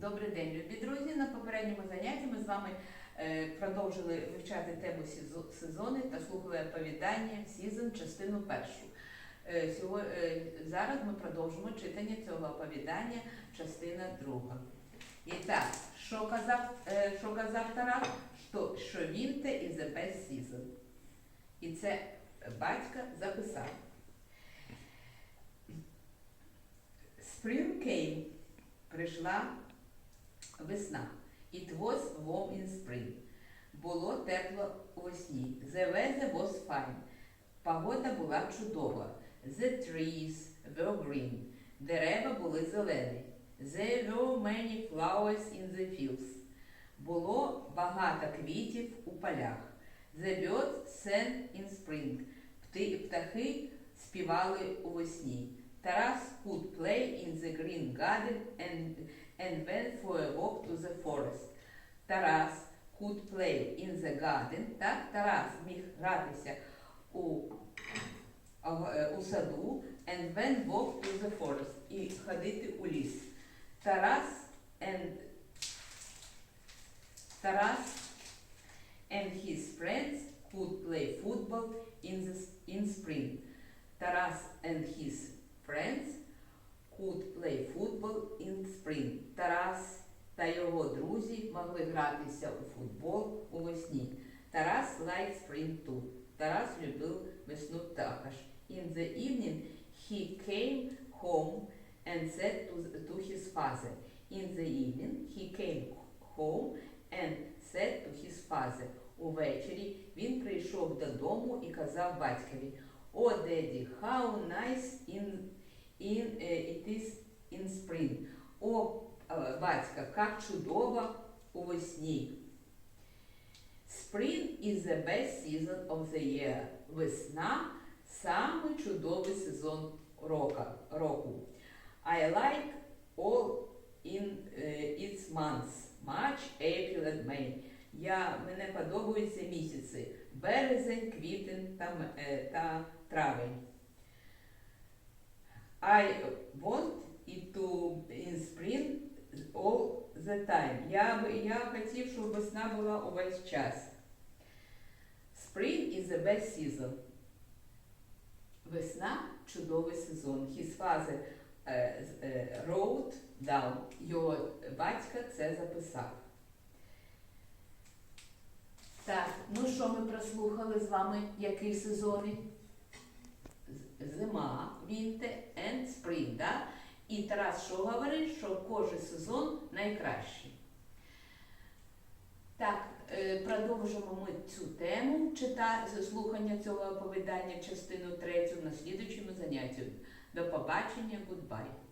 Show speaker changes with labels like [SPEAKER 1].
[SPEAKER 1] Добрий день, любі друзі. На попередньому занятті ми з вами е, продовжили вивчати тему сезони та слухали оповідання Сізон, частину першу. Е, е, зараз ми продовжимо читання цього оповідання, частина друга. І так, що казав, що казав Тарас? Що, що is the best season. І це батька записав. Spring came. Прийшла весна. It was warm in spring. Було тепло у весні. The weather was fine. Погода була чудова. The trees were green. Дерева були зелені. There were many flowers in the fields. Було багато квітів у полях. The birds sang in spring. Птахи співали у весні. Тарас could play in the green garden and and went for a walk to the forest. Тарас could play in the garden. Так, Тарас міг гратися у, е, у саду and went walk to the forest і ходити у ліс. Тарас and Тарас and his friends could play football in the s- in spring. Тарас and his friends та його друзі могли гратися у футбол у весні. Тарас liked spring too. Тарас любив весну також. In the evening he came home and said to, to his father. In the evening he came home and said to his father. Увечері він прийшов додому і казав батькові, О, деді, how nice in, in, eh, it is in spring. О, е, батька, як чудово у весні. Spring is the best season of the year. Весна – самий чудовий сезон року. I like all in eh, its months. March, April and May. Я, мене подобаються місяці. Березень, квітень та, е, та травень. I want it to in spring all the time. Я, я хотів, щоб весна була увесь час. Spring is the best season. Весна чудовий сезон. His father е, е, wrote down. Його батько це записав. Так, ну що ми прослухали з вами, які сезони? Зима, winter and spring, да? І Тарас що говорить, що кожен сезон найкращий. Так, е, продовжимо ми цю тему, слухання цього оповідання, частину третю на слідучому занятті. До побачення, goodbye.